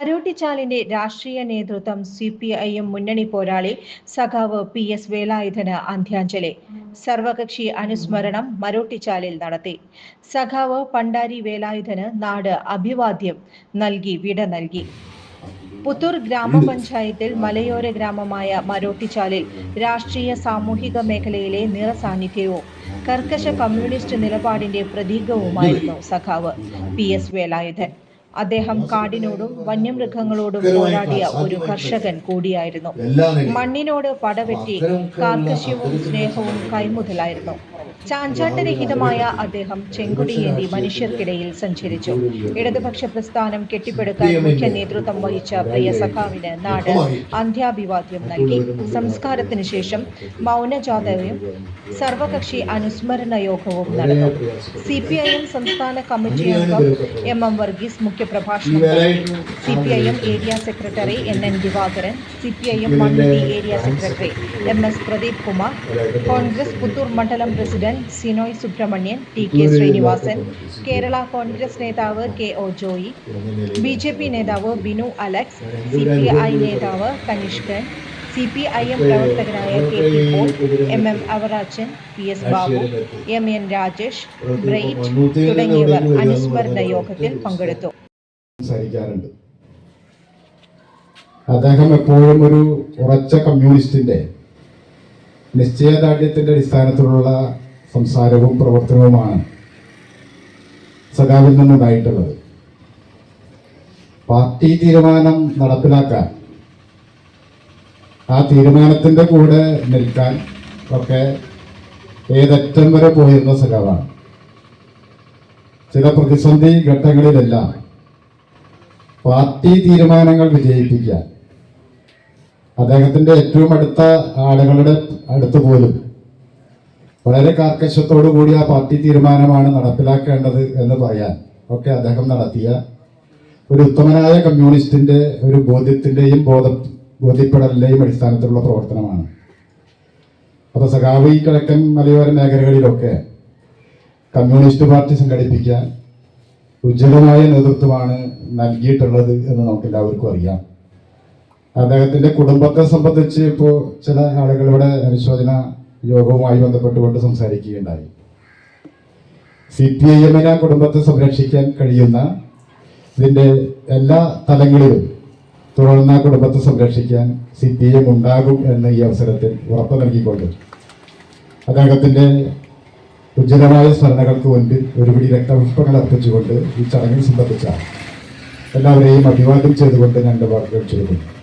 അരൂട്ടിച്ചാലിന്റെ രാഷ്ട്രീയ നേതൃത്വം C P I M മുന്നണി പോരാളി സഖാവ് പി എസ് വേലായുധന് അന്ത്യാഞ്ജലി. സർവകക്ഷി അനുസ്മരണം മരോട്ടിച്ചാലിൽ നടത്തി. സഖാവ് പണ്ടാരി വേലായുധന് നാട് അഭിവാദ്യം നൽകി വിട നൽകി. പുത്തൂർ ഗ്രാമപഞ്ചായത്തിൽ മലയോര ഗ്രാമമായ മരോട്ടിച്ചാലിൽ രാഷ്ട്രീയ സാമൂഹിക മേഖലയിലെ നിറസാന്നിധ്യവും കർക്കശ കമ്മ്യൂണിസ്റ്റ് നിലപാടിന്റെ പ്രതീകവുമായിരുന്നു സഖാവ് പി എസ് വേലായുധൻ. അദ്ദേഹം കാടിനോടും വന്യമൃഗങ്ങളോടും പോരാടിയ ഒരു കർഷകൻ കൂടിയായിരുന്നു. മണ്ണിനോട് പടവെട്ടി കാർക്കശ്യവും സ്നേഹവും കൈമുതലായിരുന്നു. ചാഞ്ചാട്ടരഹിതമായ അദ്ദേഹം ചെങ്കുടിയേന്തി മനുഷ്യർക്കിടയിൽ സഞ്ചരിച്ചു. ഇടതുപക്ഷ പ്രസ്ഥാനം കെട്ടിപ്പടുക്കാൻ മുഖ്യ നേതൃത്വം വഹിച്ച പ്രിയ സഖാവിന് നാട് അന്ത്യാഭിവാദ്യം നൽകി. സംസ്കാരത്തിന് ശേഷം മൗനജാഥയും സർവകക്ഷി അനുസ്മരണ യോഗവും നടന്നു. സി പി ഐ എം സംസ്ഥാന കമ്മിറ്റി അംഗം എം എം വർഗീസ് മുഖ്യപ്രഭാഷണം നടത്തി. C P I M area secretary N N Divakaran C P I M Mandali area secretary M S Pradeep Kumar Congress Puthur മണ്ഡലം president Sinoy Subrahmanian T K Srinivasan Kerala Congress നേതാവ് K O Joy B J P നേതാവ് Binu Alex C P I നേതാവ് Kanishkan C P I M പ്രവർത്തകരായ K P Paul M M Avarachan P S Babu M N Rajesh Bright തുടങ്ങിയവർ അനുസ്മരണ യോഗത്തിൽ പങ്കെടുത്തു. സംസാരിക്കാറുണ്ട്. അദ്ദേഹം എപ്പോഴും ഒരു ഉറച്ച കമ്മ്യൂണിസ്റ്റിന്റെ നിശ്ചയദാർഢ്യത്തിന്റെ അടിസ്ഥാനത്തിലുള്ള സംസാരവും പ്രവർത്തനവുമാണ് സഖാവിൽ നിന്നുണ്ടായിട്ടുള്ളത്. പാർട്ടി തീരുമാനം നടപ്പിലാക്കാൻ ആ തീരുമാനത്തിന്റെ കൂടെ നിൽക്കാൻ ഒക്കെ ഏതറ്റം വരെ പോയിരുന്ന സഖാവാണ്. ചില പ്രതിസന്ധി ഘട്ടങ്ങളിലെല്ലാം പാർട്ടി തീരുമാനങ്ങൾ വിജയിപ്പിക്കാൻ അദ്ദേഹത്തിന്റെ ഏറ്റവും അടുത്ത ആളുകളുടെ അടുത്ത് പോലും വളരെ കാർക്കശത്തോടു കൂടി ആ പാർട്ടി തീരുമാനമാണ് നടപ്പിലാക്കേണ്ടത് എന്ന് പറയാൻ ഒക്കെ അദ്ദേഹം നടത്തിയ ഒരു ഉത്തമനായ കമ്മ്യൂണിസ്റ്റിന്റെ ഒരു ബോധ്യത്തിന്റെയും ബോധ ബോധ്യപ്പെടലിന്റെയും അടിസ്ഥാനത്തിലുള്ള പ്രവർത്തനമാണ്. അപ്പൊ സഖാവ് ഈ കിഴക്കൻ മലയോര മേഖലകളിലൊക്കെ കമ്മ്യൂണിസ്റ്റ് പാർട്ടി സംഘടിപ്പിക്കാൻ ഉജ്ജ്വലമായ നേതൃത്വമാണ് നൽകിയിട്ടുള്ളത് എന്ന് നമുക്ക് എല്ലാവർക്കും അറിയാം. അദ്ദേഹത്തിന്റെ കുടുംബത്തെ സംബന്ധിച്ച് ഇപ്പോൾ ചില ആളുകൾ ഇവിടെ അനുശോചന യോഗവുമായി ബന്ധപ്പെട്ടുകൊണ്ട് സംസാരിക്കുകയുണ്ടായി. സി പി ഐ എമ്മിന് കുടുംബത്തെ സംരക്ഷിക്കാൻ കഴിയുന്ന ഇതിന്റെ എല്ലാ തലങ്ങളിലും തുടർന്ന് കുടുംബത്തെ സംരക്ഷിക്കാൻ സി പി എം ഉണ്ടാകും എന്ന് ഈ അവസരത്തിൽ ഉറപ്പ് നൽകിക്കൊണ്ട് അദ്ദേഹത്തിന്റെ ഉജ്ജ്വലമായ സ്മരണകൾക്ക് മുൻപിൽ ഒരുപിടി രക്തപുഷ്പങ്ങൾ അർപ്പിച്ചുകൊണ്ട് ഈ ചടങ്ങിൽ സംബന്ധിച്ച എല്ലാവരെയും അഭിവാദ്യം ചെയ്തുകൊണ്ട് എന്റെ വാക്കുകൾ ചുരുക്കുന്നു